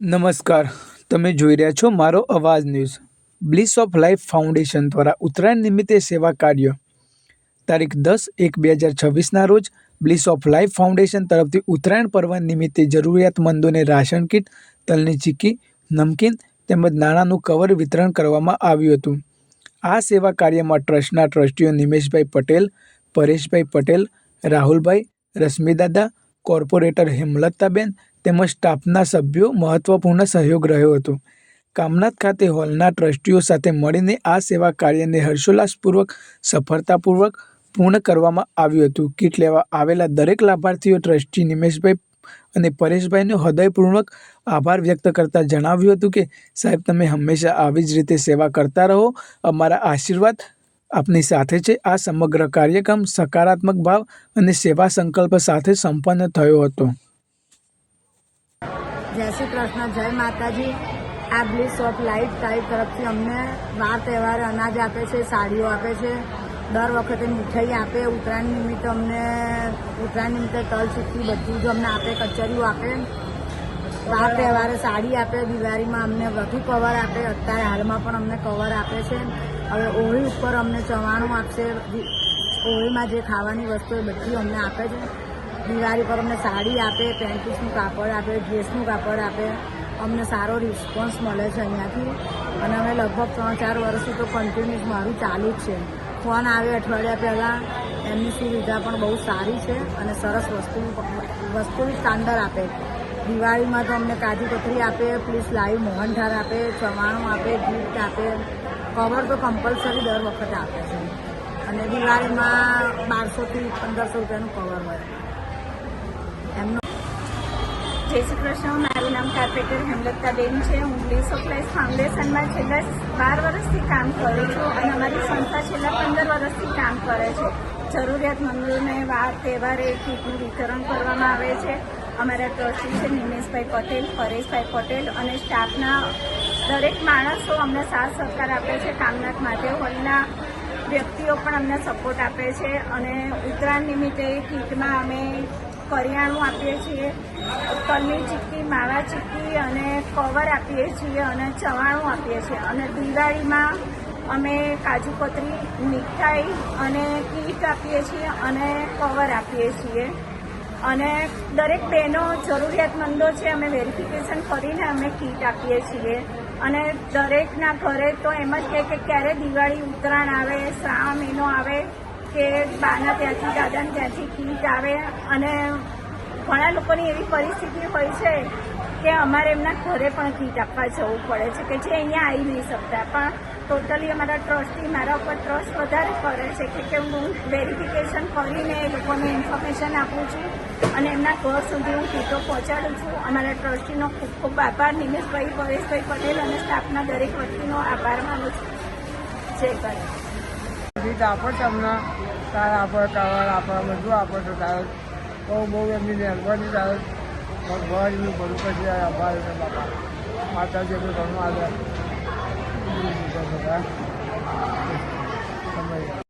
નમસ્કાર. તમે જોઈ રહ્યા છો મારો અવાજ news. Bliss of Life Foundation દ્વારા ઉત્તરાયણ નિમિત્તે સેવા કાર્ય. તારીખ દસ એક બે હજાર છવ્વીસના રોજ બ્લિસ ઓફ લાઈફ ફાઉન્ડેશન તરફથી ઉત્તરાયણ પર્વ નિમિત્તે જરૂરિયાતમંદોને રાશન કીટ, તલની ચીકી નમકીન તેમજ નાણાંનું કવર વિતરણ કરવામાં આવ્યું હતું. આ સેવા કાર્યમાં ટ્રસ્ટના ટ્રસ્ટીઓ નિમેશભાઈ પટેલ, પરેશભાઈ પટેલ, રાહુલભાઈ, રશ્મિદાદા, કોર્પોરેટર હેમલતાબેન તેમજ સ્ટાફના સભ્યો મહત્વપૂર્ણ સહયોગ રહ્યો હતો. કામનાથ ખાતે હોલના ટ્રસ્ટીઓ સાથે મળીને આ સેવા કાર્યને હર્ષોલ્લાસપૂર્વક, સફળતાપૂર્વક પૂર્ણ કરવામાં આવ્યું હતું. કીટ લેવા આવેલા દરેક લાભાર્થીઓ ટ્રસ્ટી નિમેશભાઈ અને પરેશભાઈનો હૃદયપૂર્વક આભાર વ્યક્ત કરતા જણાવ્યું હતું કે, સાહેબ, તમે હંમેશા આવી જ રીતે સેવા કરતા રહો. અમારા આશીર્વાદ આપની સાથે છે. આ સમગ્ર કાર્યક્રમ સકારાત્મક ભાવ અને સેવા સંકલ્પ સાથે સંપન્ન થયો હતો. જય શ્રી કૃષ્ણ, જય માતાજી. આ બ્લિસ ઓફ લાઈફ ટાઈપ તરફથી અમને વાર તહેવારે અનાજ આપે છે, સાડીઓ આપે છે. દર વખતે મીઠાઈ આપે, ઉત્તરાયણ નિમિત્તે અમને, ઉત્તરાયણ નિમિત્તે તલ ચીક્કી બધું જ અમને આપે કચરિયું આપે. વાર તહેવારે સાડી આપે, દિવાળીમાં અમને વધુ કવર આપે, અત્યારે હાલમાં પણ અમને કવર આપે છે. હવે હોળી ઉપર અમને ચવાણું આપશે. હોળીમાં જે ખાવાની વસ્તુ એ બધી અમને આપે છે. દિવાળી પર અમને સાડી આપે, પેન્ટીસનું કાપડ આપે, ડ્રેસનું કાપડ આપે. અમને સારો રિસ્પોન્સ મળે છે અહીંયાથી. અને અમે લગભગ ત્રણ ચાર વર્ષથી તો કન્ટિન્યુઅસ મારું ચાલુ જ છે. ફોન આવે અઠવાડિયા પહેલાં, એમની સુવિધા પણ બહુ સારી છે અને સરસ વસ્તુ, વસ્તુનું સ્ટાન્ડર્ડ આપે. દિવાળીમાં તો અમને કાજુ કતરી આપે પ્લીઝ લાઈવ મોહનથાળ આપે, ચવાણું આપે, ગિફ્ટ આપે. કવર તો કમ્પલસરી દર વખતે આપે છે. અને દિવાળીમાં બારસોથી પંદરસો રૂપિયાનું કવર હોય. જય શ્રી કૃષ્ણ. મારું નામ કાર્પેટર હેમલતાબેન છે. હું બ્લીસ ઓફ ફાઉન્ડેશનમાં છેલ્લા બાર વર્ષથી કામ કરું છું અને અમારી સંસ્થા છેલ્લા પંદર વર્ષથી કામ કરે છે. જરૂરિયાતમંદોને વાર તહેવારે કીટનું વિતરણ કરવામાં આવે છે. અમારા ટ્રસ્ટી છે નિમેશભાઈ પટેલ, પરેશભાઈ પટેલ અને સ્ટાફના દરેક માણસો અમને સાથ સહકાર આપે છે. કામનાથ માટે હોલના વ્યક્તિઓ પણ અમને સપોર્ટ આપે છે અને ઉત્તરાયણ નિમિત્તે કીટમાં અમે કરિયાણું આપીએ છીએ તલની ચીક્કી, માવા ચીક્કી અને કવર આપીએ છીએ અને ચવાણું આપીએ છીએ. અને દિવાળીમાં અમે કાજુ કતરી, મીઠાઈ અને કીટ આપીએ છીએ અને કવર આપીએ છીએ. અને દરેક બહેનો જરૂરિયાતમંદો છે, અમે વેરિફિકેશન કરીને અમે કીટ આપીએ છીએ. અને દરેકના ઘરે તો એમ જ કહે કે ક્યારે દિવાળી ઉત્તરાયણ આવે, શ્રાવણ મહિનો આવે કે બાના ત્યાંથી, દાદાને ત્યાંથી કીટ આવે અને ઘણા લોકોની એવી પરિસ્થિતિ હોય છે કે અમારે એમના ઘરે પણ કીટ આપવા જવું પડે છે કે જે અહીંયા આવી નહીં શકતા. પણ ટોટલી અમારા ટ્રસ્ટી મારા ઉપર ટ્રસ્ટ વધારે કરે છે કે કે હું વેરિફિકેશન કરીને એ લોકોને ઇન્ફોર્મેશન આપું છું અને એમના ઘર સુધી હું કીટો પહોંચાડું છું. અમારા ટ્રસ્ટીનો ખૂબ ખૂબ આભાર. નિમેશભાઈ, પરેશભાઈ પટેલ અને સ્ટાફના દરેક વ્યક્તિનો આભાર માનું છું. જય કરે ગીત આપો તમને કાર આપો કવર આપો, બધું આપો છો સાહેબ બહુ બહુ એમની મહેરબાની સાહેબ ભગવાનનું ભરું પછી આભાર છે બાપા. માતાજી ઘણું આગળ સમય.